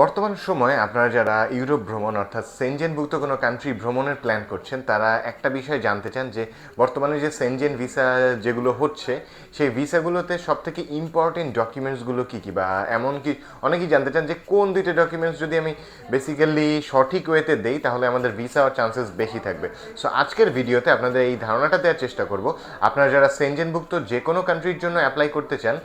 বর্তমান সময়ে আপনারা যারা ইউরোপ ভ্রমণ, অর্থাৎ সেনজেনভুক্ত কোনো কান্ট্রি ভ্রমণের প্ল্যান করছেন, তারা একটা বিষয় জানতে চান যে বর্তমানে যে সেনজেন ভিসা যেগুলো হচ্ছে, সেই ভিসাগুলোতে সব থেকে ইম্পর্টেন্ট ডকুমেন্টসগুলো কী কী? বা এমন কি, অনেকেই জানতে চান যে কোন দুইটা ডকুমেন্টস যদি আমি বেসিক্যালি সঠিক ওয়েতে দেই, তাহলে আমাদের ভিসা হওয়ার চান্সেস বেশি থাকবে। সো আজকের ভিডিওতে আপনাদের এই ধারণাটা দেওয়ার চেষ্টা করব। আপনারা যারা সেনজেনভুক্ত যে কোনো কান্ট্রির জন্য অ্যাপ্লাই করতে চান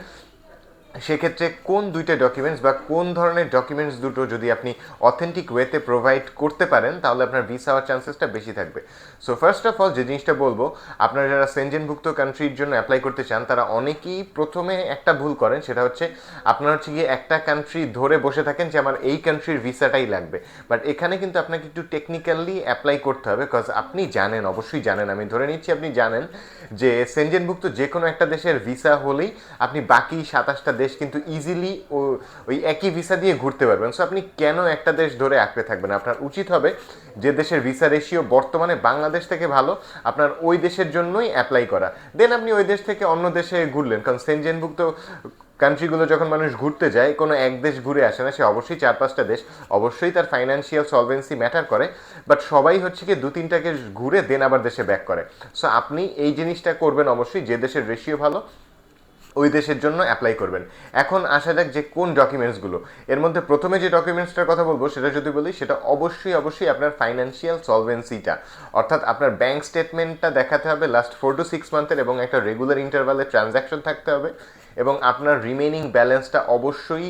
সেক্ষেত্রে কোন দুইটা ডকুমেন্টস বা কোন ধরনের ডকুমেন্টস দুটো যদি আপনি অথেন্টিক ওয়েতে প্রোভাইড করতে পারেন, তাহলে আপনার ভিসা হওয়ার চান্সেসটা বেশি থাকবে। সো ফার্স্ট অফ অল যে জিনিসটা বলব, আপনারা যারা সেনজেনভুক্ত কান্ট্রির জন্য অ্যাপ্লাই করতে চান, তারা অনেকেই প্রথমে একটা ভুল করেন, সেটা হচ্ছে আপনার হচ্ছে গিয়ে একটা কান্ট্রি ধরে বসে থাকেন যে আমার এই কান্ট্রির ভিসাটাই লাগবে। বাট এখানে কিন্তু আপনাকে একটু টেকনিক্যালি অ্যাপ্লাই করতে হবে বিকজ আপনি জানেন, অবশ্যই জানেন, আমি ধরে নিচ্ছি আপনি জানেন যে সেনজেনভুক্ত যে কোনো একটা দেশের ভিসা হলেই আপনি বাকি সাতাশটা দেশ কিন্তু ইজিলি ওই একই ভিসা দিয়ে ঘুরতে পারবেন সো আপনি কেন একটা দেশ ধরে আঁকড়ে থাকবেন? আপনার উচিত হবে যে দেশের ভিসা রেশিও বর্তমানে বাংলাদেশ থেকে ভালো, আপনার ওই দেশের জন্যই অ্যাপ্লাই করা। দেন আপনি ওই দেশ থেকে অন্য দেশে ঘুরলেন। কারণ সেনজেনভুক্ত কান্ট্রিগুলো যখন মানুষ ঘুরতে যায়, কোনো এক দেশ ঘুরে আসে না, সে অবশ্যই চার পাঁচটা দেশ, অবশ্যই তার ফাইন্যান্সিয়াল সলভেন্সি ম্যাটার করে। বাট সবাই হচ্ছে কি দু তিনটাকে ঘুরে দেন আবার দেশে ব্যাক করে। সো আপনি এই জিনিসটা করবেন অবশ্যই যে দেশের রেশিও ভালো ওই দেশের জন্য অ্যাপ্লাই করবেন। এখন আসা যাক যে কোন ডকুমেন্টসগুলো এর মধ্যে প্রথমে যে ডকুমেন্টসটার কথা বলব, সেটা যদি বলি, সেটা অবশ্যই অবশ্যই আপনার ফাইন্যান্সিয়াল সলভেন্সিটা অর্থাৎ আপনার ব্যাংক স্টেটমেন্টটা দেখাতে হবে লাস্ট ফোর টু সিক্স মান্থের এবং একটা রেগুলার ইন্টারভালে ট্রানজ্যাকশন থাকতে হবে। এবং আপনার রিমেনিং ব্যালেন্সটা অবশ্যই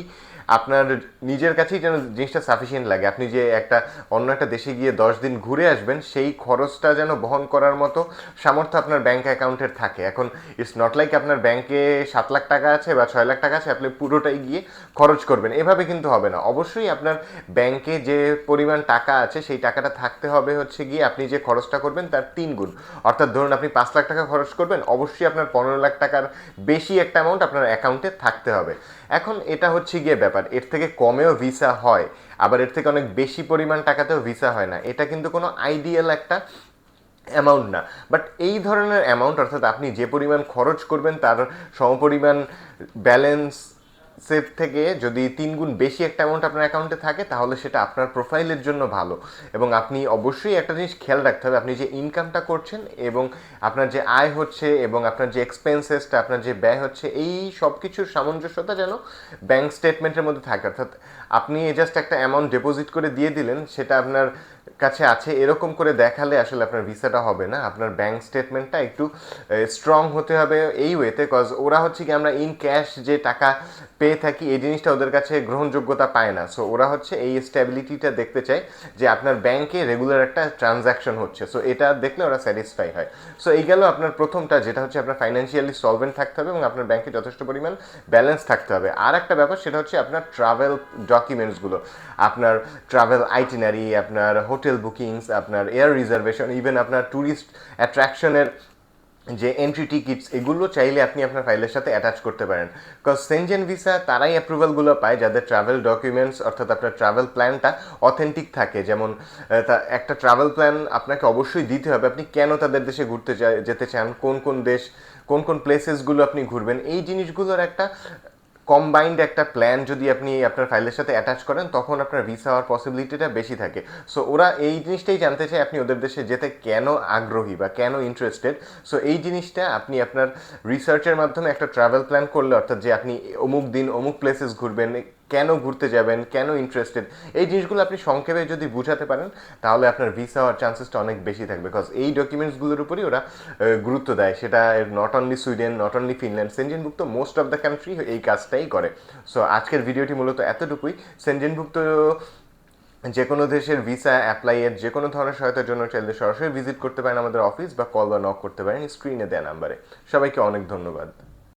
আপনার নিজের কাছেই যেন জিনিসটা সাফিসিয়েন্ট লাগে। আপনি যে একটা, অন্য একটা দেশে গিয়ে দশ দিন ঘুরে আসবেন, সেই খরচটা যেন বহন করার মতো সামর্থ্য আপনার ব্যাঙ্ক অ্যাকাউন্টের থাকে। এখন ইটস নট লাইক আপনার ব্যাংকে সাত লাখ টাকা আছে বা ছয় লাখ টাকা আছে, আপনি পুরোটাই গিয়ে খরচ করবেন। এভাবে কিন্তু হবে না। অবশ্যই আপনার ব্যাংকে যে পরিমাণ টাকা আছে, সেই টাকাটা থাকতে হবে হচ্ছে গিয়ে আপনি যে খরচটা করবেন তার তিন গুণ। অর্থাৎ ধরুন আপনি পাঁচ লাখ টাকা খরচ করবেন, অবশ্যই আপনার পনেরো লাখ টাকার বেশি একটা অ্যামাউন্ট আপনার অ্যাকাউন্টে থাকতে হবে। এখন এটা হচ্ছে গিয়ে ব্যাপার। এর থেকে কমেও ভিসা হয়, আবার এর থেকে অনেক বেশি পরিমাণ টাকাতেও ভিসা হয় না। এটা কিন্তু কোনো আইডিয়াল একটা অ্যামাউন্ট না। বাট এই ধরনের অ্যামাউন্ট অর্থাৎ আপনি যে পরিমাণ খরচ করবেন, তার সমপরিমাণ ব্যালেন্স সেভ থেকে যদি তিন গুণ বেশি একটা অ্যামাউন্ট আপনার অ্যাকাউন্টে থাকে, তাহলে সেটা আপনার প্রোফাইলের জন্য ভালো। এবং আপনি অবশ্যই একটা জিনিস খেয়াল রাখতে হবে, আপনি যে ইনকামটা করছেন এবং আপনার যে আয় হচ্ছে এবং আপনার যে এক্সপেন্সেসটা আপনার যে ব্যয় হচ্ছে, এই সব কিছুর সামঞ্জস্যতা যেন ব্যাংক স্টেটমেন্টের মধ্যে থাকে। অর্থাৎ আপনি জাস্ট একটা অ্যামাউন্ট ডিপোজিট করে দিয়ে দিলেন, সেটা আপনার কাছে আছে, এরকম করে দেখালে আসলে আপনার ভিসাটা হবে না। আপনার ব্যাংক স্টেটমেন্টটা একটু স্ট্রং হতে হবে এই ওয়েতে কজ ওরা হচ্ছে কি, আমরা ইন ক্যাশ যে টাকা পেয়ে থাকি, এই জিনিসটা ওদের কাছে গ্রহণযোগ্যতা পায় না। সো ওরা হচ্ছে এই স্ট্যাবিলিটিটা দেখতে চায় যে আপনার ব্যাংকে রেগুলার একটা ট্রানজ্যাকশন হচ্ছে। সো এটা দেখলে ওরা স্যাটিসফাই হয়। সো এই গেল আপনার প্রথমটা, যেটা হচ্ছে আপনার ফাইন্যান্সিয়ালি সলভেন্ট থাকতে হবে এবং আপনার ব্যাংকে যথেষ্ট পরিমাণ ব্যালেন্স থাকতে হবে। আর একটা ব্যাপার, সেটা হচ্ছে আপনার ট্রাভেল ডকুমেন্টসগুলো আপনার ট্রাভেল আইটিনারি আপনার হোটেল বুকিংস আপনার এয়ার রিজার্ভেশন ইভেন আপনার ট্যুরিস্ট অ্যাট্রাকশনের যে এন্ট্রি টিকিটস এগুলো চাইলে আপনি আপনার ফাইলের সাথে অ্যাটাচ করতে পারেন। বিকজ সেনজেন ভিসা তারাই অ্যাপ্রুভালগুলো পায় যাদের ট্রাভেল ডকুমেন্টস অর্থাৎ আপনার ট্রাভেল প্ল্যানটা অথেন্টিক থাকে। যেমন একটা ট্রাভেল প্ল্যান আপনাকে অবশ্যই দিতে হবে। আপনি কেন তাদের দেশে ঘুরতে যেতে চান? কোন কোন দেশ, কোন কোন প্লেসেসগুলো আপনি ঘুরবেন? এই জিনিসগুলোর একটা কম্বাইন্ড একটা প্ল্যান যদি আপনি আপনার ফাইলের সাথে অ্যাটাচ করেন, তখন আপনার ভিসা হওয়ার পসিবিলিটিটা বেশি থাকে। সো ওরা এই জিনিসটাই জানতে চায় আপনি ওদের দেশে যেতে কেন আগ্রহী বা কেন ইন্টারেস্টেড সো এই জিনিসটা আপনি আপনার রিসার্চের মাধ্যমে একটা ট্রাভেল প্ল্যান করলে, অর্থাৎ যে আপনি অমুক দিন অমুক প্লেসেস ঘুরবেন কেন ঘুরতে যাবেন, কেন ইন্টারেস্টেড এই জিনিসগুলো আপনি সংক্ষেপে যদি বুঝাতে পারেন, তাহলে আপনার ভিসা হওয়ার চান্সেসটা অনেক বেশি থাকবে। বিকজ এই ডকুমেন্টসগুলোর উপরই ওরা গুরুত্ব দেয়। সেটা not only Sweden not only Finland সেনজেনভুক্ত most of the country এই কাজটাই করে। সো আজকের ভিডিওটি মূলত এতটুকুই। সেনজেনভুক্ত যে কোনো দেশের ভিসা অ্যাপ্লাইয়ের যে কোনো ধরনের সহায়তার জন্য চাইলে সরাসরি ভিজিট করতে পারেন আমাদের অফিস বা কল বা নক করতে পারেন স্ক্রিনে দেয় নাম্বারে সবাইকে অনেক ধন্যবাদ।